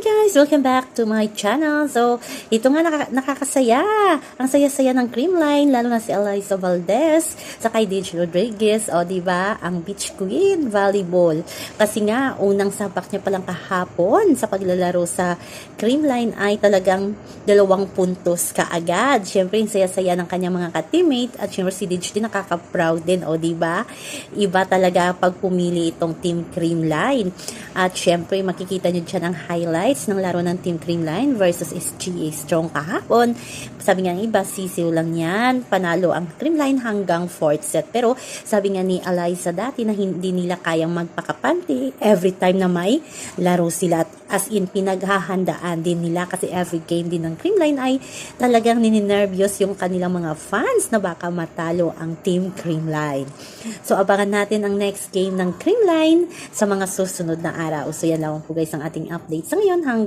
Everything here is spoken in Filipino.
guys! Welcome back to my channel. So, ito nga naka- nakakasaya. Ang saya-saya ng Creamline, lalo na si Eliza Valdez, sa kay DJ Rodriguez, o ba ang Beach Queen Volleyball. Kasi nga, unang sapak niya palang kahapon sa paglalaro sa Creamline ay talagang dalawang puntos kaagad. Siyempre, yung saya-saya ng kanyang mga ka-teammate at siyempre si DJ din nakaka-proud din, o ba? Iba talaga pag pumili itong Team Creamline. At syempre, makikita nyo dyan ang highlights ng laro ng Team Creamline versus SGA Strong kahapon. Sabi nga ng iba, sisiw lang yan. Panalo ang Creamline hanggang 4th set. Pero sabi nga ni Eliza dati na hindi nila kayang magpakapante every time na may laro sila. As in, pinaghahandaan din nila kasi every game din ng Creamline ay talagang nininervyos yung kanilang mga fans na baka matalo ang Team Creamline. So, abangan natin ang next game ng Creamline sa mga susunod na araw. So, yan lang po guys ang ating update sa ngayon.